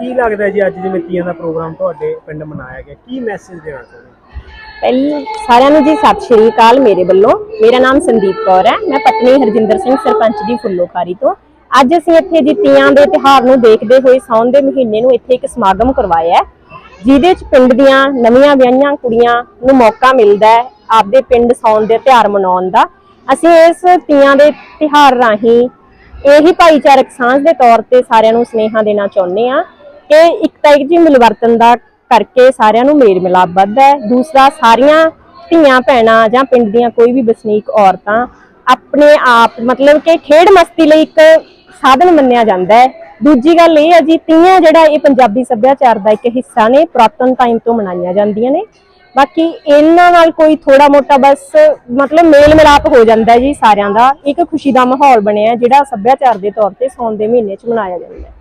ਕੀ ਲੱਗਦਾ ਜੀ ਅੱਜ ਜਿਵੇਂ ਤੀਆਂ ਦਾ ਪ੍ਰੋਗਰਾਮ ਤੁਹਾਡੇ ਪਿੰਡ ਮਨਾਇਆ ਗਿਆ? ਕੀ ਮੈਸੇਜ ਦੇਣਾ ਚਾਹੁੰਦੇ ਪਹਿਲੀ ਸਾਰਿਆਂ ਨੂੰ ਜੀ, ਸਤਿ ਸ਼੍ਰੀ ਅਕਾਲ ਮੇਰੇ ਵੱਲੋਂ। ਮੇਰਾ ਨਾਮ ਸੰਦੀਪ ਕੌਰ ਹੈ। ਮੈਂ ਪਤਨੀ ਹਰਜਿੰਦਰ ਸਿੰਘ, ਸਰਪੰਚ ਦੀ ਫੁੱਲੋਖਾਰੀ ਤੋਂ। ਅੱਜ ਅਸੀਂ ਇੱਥੇ ਜੀ ਤੀਆਂ ਦੇ ਤਿਉਹਾਰ ਨੂੰ ਦੇਖਦੇ ਹੋਏ, ਸਾਉਣ ਦੇ ਮਹੀਨੇ ਨੂੰ ਇੱਥੇ ਇੱਕ ਸਮਾਗਮ ਕਰਵਾਇਆ ਹੈ, ਜਿਹਦੇ ਚ ਪਿੰਡ ਦੀਆਂ ਨਵੀਆਂ ਵਿਆਹੀਆਂ ਕੁੜੀਆਂ ਨੂੰ ਮੌਕਾ ਮਿਲਦਾ ਹੈ, ਆਪਦੇ ਪਿੰਡ ਸਾਉਣ ਦੇ ਤਿਉਹਾਰ ਮਨਾਉਣ ਦਾ। ਅਸੀਂ ਇਸ ਤੀਆਂ ਦੇ ਤਿਉਹਾਰ ਰਾਹੀਂ ਇਹੀ ਭਾਈਚਾਰਕ ਸਾਂਝ ਦੇ ਤੌਰ ਤੇ ਸਾਰਿਆਂ ਨੂੰ ਸੁਨੇਹਾ ਦੇਣਾ ਚਾਹੁੰਦੇ ਆ ਕਿ ਇੱਕ ਤਾਂ ਇੱਕ ਜੀ ਮਿਲਵਰਤਨ ਦਾ ਕਰਕੇ ਸਾਰਿਆਂ ਨੂੰ ਮੇਲ ਮਿਲਾਪ ਵੱਧਦਾ ਹੈ। ਦੂਸਰਾ, ਸਾਰੀਆਂ ਧੀਆਂ ਭੈਣਾਂ ਜਾਂ ਪਿੰਡ ਦੀਆਂ ਕੋਈ ਵੀ ਵਸਨੀਕ ਔਰਤਾਂ ਆਪਣੇ ਆਪ ਮਤਲਬ ਕਿ ਖੇਡ ਮਸਤੀ ਲਈ ਇੱਕ ਸਾਧਨ ਮੰਨਿਆ ਜਾਂਦਾ ਹੈ। ਦੂਜੀ ਗੱਲ ਇਹ ਹੈ ਜੀ, ਤੀਆਂ ਜਿਹੜਾ ਇਹ ਪੰਜਾਬੀ ਸੱਭਿਆਚਾਰ ਦਾ ਇੱਕ ਹਿੱਸਾ ਨੇ, ਪੁਰਾਤਨ ਟਾਈਮ ਤੋਂ ਮਨਾਈਆਂ ਜਾਂਦੀਆਂ ਨੇ। ਬਾਕੀ ਇਹਨਾਂ ਨਾਲ ਕੋਈ ਥੋੜਾ ਮੋਟਾ ਬਸ ਮਤਲਬ ਮੇਲ ਮਿਲਾਪ ਹੋ ਜਾਂਦਾ ਜੀ ਸਾਰਿਆਂ ਦਾ। ਇੱਕ ਖੁਸ਼ੀ ਦਾ ਮਾਹੌਲ ਬਣਿਆ ਜਿਹੜਾ ਸੱਭਿਆਚਾਰ ਦੇ ਤੌਰ ਤੇ ਸੌਣ ਦੇ ਮਹੀਨੇ 'ਚ ਮਨਾਇਆ ਜਾਂਦਾ ਹੈ।